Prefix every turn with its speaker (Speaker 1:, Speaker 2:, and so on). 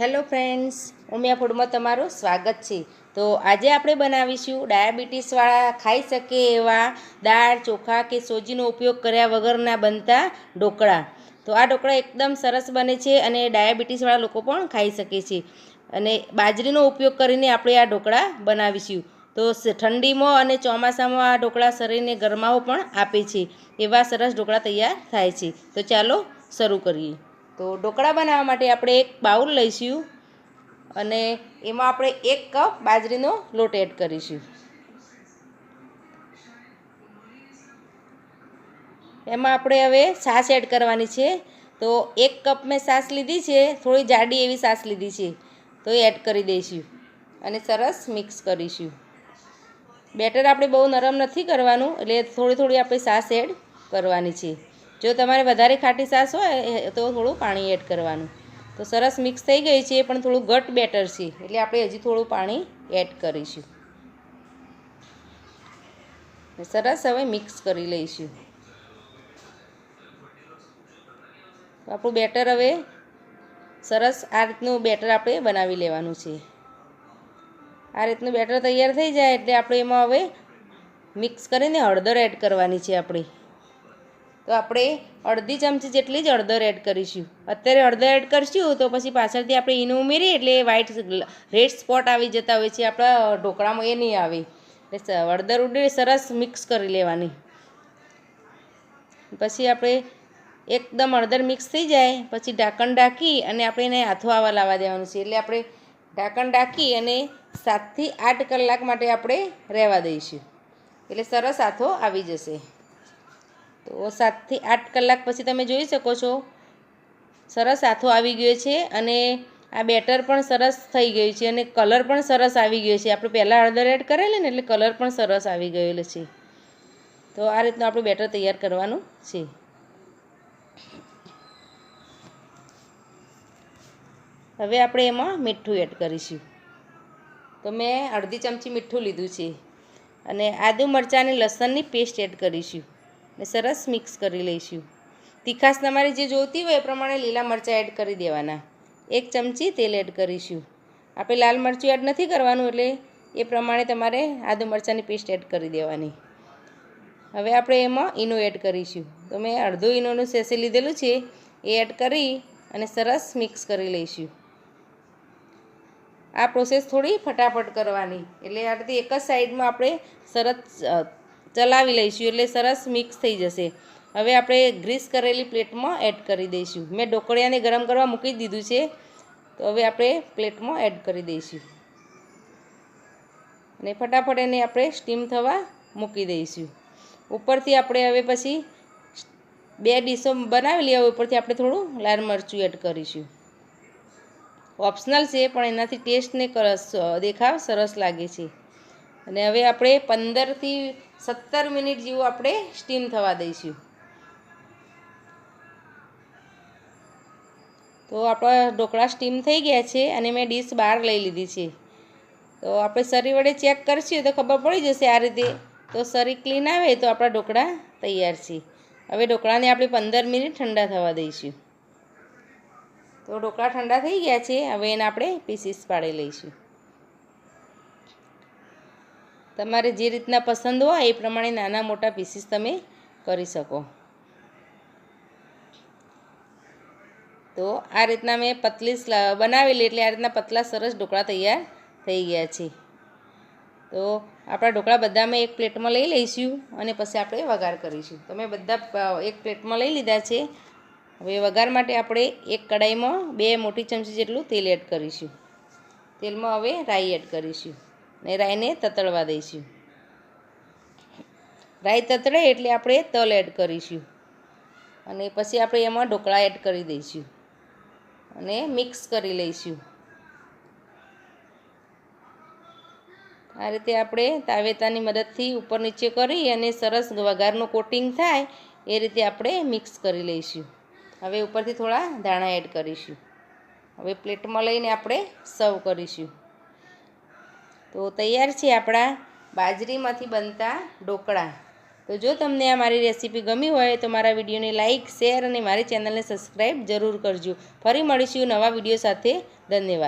Speaker 1: Hello friends Umiya ફૂડમાં તમારું સ્વાગત છે. તો આજે આપણે બનાવીશું ડાયાબિટીસવાળા ખાઈ શકે એવા દાળ, ચોખા કે સોજીનો ઉપયોગ કર્યા વગરના બનતા ઢોકળા. તો આ ઢોકળા એકદમ સરસ બને છે અને ડાયાબિટીસવાળા લોકો પણ ખાઈ શકે છે. અને બાજરીનો ઉપયોગ કરીને આપણે આ ઢોકળા બનાવીશું. તો ઠંડીમાં અને ચોમાસામાં આ ઢોકળા શરીરને ગરમાવો પણ આપે છે. એવા સરસ ઢોકળા તૈયાર થાય છે. તો ચાલો શરૂ કરીએ. તો ઢોકળા બનાવવા માટે આપણે એક બાઉલ લઈશું અને એમાં આપણે એક કપ બાજરીનો લોટ એડ કરીશું. એમાં આપણે હવે છાશ એડ કરવાની છે. તો એક કપ મેં છાશ લીધી છે, થોડી જાડી એવી છાશ લીધી છે. તો એ એડ કરી દઈશું અને સરસ મિક્સ કરીશું. બેટર આપણે બહુ નરમ નથી કરવાનું, એટલે થોડી થોડી આપણે છાશ એડ કરવાની છે. જો તમારે વધારે ખાટી છાશ હોય તો થોડું પાણી એડ કરવાનું. તો સરસ મિક્સ થઈ ગઈ છે પણ થોડું ઘટ બેટર છે. એટલે આપણે હજી થોડું પાણી એડ કરીશું. સરસ હવે મિક્સ કરી લઈશું. આપણું બેટર હવે સરસ આ રીતનું બેટર આપણે બનાવી લેવાનું છે. આ રીતનું બેટર તૈયાર થઈ જાય એટલે આપણે એમાં હવે મિક્સ કરીને હળદર એડ કરવાની છે આપણે. તો આપણે અડધી ચમચી જેટલી જ હળદર એડ કરીશું. અત્યારે હળદર એડ કરીશું તો પછી પાછળથી આપણે ઈનો ઉમેરીએ એટલે વ્હાઈટ રેડ સ્પોટ આવી જતા હોય છે, આપણા ઢોકળામાં એ નહીં આવે. એટલે હળદર ઉડે સરસ મિક્સ કરી લેવાની. પછી આપણે એકદમ હળદર મિક્સ થઈ જાય, પછી ઢાંકણ ઢાંકી અને આપણે એને હાથો આવવા લાવવા દેવાનું છે. એટલે આપણે ઢાંકણ ઢાંકી અને સાતથી આઠ કલાક માટે આપણે રહેવા દઈશું. એટલે સરસ હાથો આવી જશે. તો સાતથી આઠ કલાક પછી તમે જોઈ શકો છો. સરસ આથો આવી ગયો છે અને આ બેટર પણ સરસ થઈ ગયું છે અને કલર પણ સરસ આવી ગયો છે. આપણે પહેલાં હળદર એડ કરેલી ને એટલે કલર પણ સરસ આવી ગયેલો છે. તો આ રીતનું આપણું બેટર તૈયાર કરવાનું છે. હવે આપણે એમાં મીઠું એડ કરીશું. તો મેં અડધી ચમચી મીઠું લીધું છે. અને આદુ મરચાં અને લસણની પેસ્ટ એડ કરીશું. ને સરસ મિક્સ કરી લઈશું. તીખાશ તમારે જે જોઈતી હોય એ પ્રમાણે લીલા મરચાં એડ કરી દેવાના. એક ચમચી તેલ એડ કરીશું. આપણે લાલ મરચું એડ નથી કરવાનું એટલે એ પ્રમાણે તમારે આદુ મરચાંની પેસ્ટ એડ કરી દેવાની. હવે આપણે એમાં ઈનો એડ કરીશું. તો મેં અડધો ઈનોનું સેસે લીધેલું છે, એ એડ કરી અને સરસ મિક્સ કરી લઈશું. આ પ્રોસેસ થોડી ફટાફટ કરવાની. એટલે આ એક જ સાઈડમાં આપણે સરસ ચલાવી લઈશું એટલે સરસ મિક્સ થઈ જશે. હવે આપણે ગ્રીસ કરેલી પ્લેટમાં એડ કરી દઈશું. મેં ઢોકળિયાને ગરમ કરવા મૂકી દીધું છે. તો હવે આપણે પ્લેટમાં એડ કરી દઈશું. અને ફટાફટ એને આપણે સ્ટીમ થવા મૂકી દઈશું. ઉપરથી આપણે હવે પછી બે ડીશો બનાવેલી હવે ઉપરથી આપણે થોડું લાલ મરચું એડ કરીશું. ઓપ્શનલ છે, પણ એનાથી ટેસ્ટને દેખાવ સરસ લાગે છે. અને હવે આપણે પંદરથી સત્તર મિનિટ જેવું આપણે સ્ટીમ થવા દઈશું. તો આપણા ઢોકળા સ્ટીમ થઈ ગયા છે અને મેં ડીશ બહાર લઈ લીધી છે. તો આપણે સરી વડે ચેક કરશું તો ખબર પડી જશે આ રીતે. તો સરી ક્લીન આવે તો આપણા ઢોકળા તૈયાર છે. હવે ઢોકળાને આપણે પંદર મિનિટ ઠંડા થવા દઈશું. તો ઢોકળા ઠંડા થઈ ગયા છે. હવે એને આપણે પીસીસ પાડી લઈશું. તમારે જે રીતના પસંદ હોય એ પ્રમાણે નાના મોટા પીસીસ તમે કરી શકો. તો આ રીતના મેં પતલી બનાવેલી એટલે આ રીતના પતલા સરસ ઢોકળા તૈયાર થઈ ગયા છે. તો આપણા ઢોકળા બધા મેં એક પ્લેટમાં લઈ લઈશું અને પછી આપણે વઘાર કરીશું. તો મેં બધા એક પ્લેટમાં લઈ લીધા છે. હવે વઘાર માટે આપણે એક કડાઈમાં બે મોટી ચમચી જેટલું તેલ એડ કરીશું. તેલમાં હવે રાઈ એડ કરીશું. ને રાઈને તતળવા દઈશું. રાઈ તતળે એટલે આપણે તલ એડ કરીશું. અને પછી આપણે એમાં ઢોકળા એડ કરી દઈશું. અને મિક્સ કરી લઈશું. આ રીતે આપણે તાવેતાની મદદથી ઉપર નીચે કરી અને સરસ વઘારનું કોટિંગ થાય એ રીતે આપણે મિક્સ કરી લઈશું. હવે ઉપરથી થોડા ધાણા એડ કરીશું. હવે પ્લેટમાં લઈને આપણે સર્વ કરીશું. તો તૈયાર છે આપણા બાજરીમાંથી બનતા ઢોકળા. તો જો તમને આ મારી રેસીપી ગમી હોય તો મારા વિડીયોને લાઇક શેર અને મારી ચેનલને સબસ્ક્રાઈબ જરૂર કરજો. ફરી મળીશું નવા વીડિયો સાથે. ધન્યવાદ.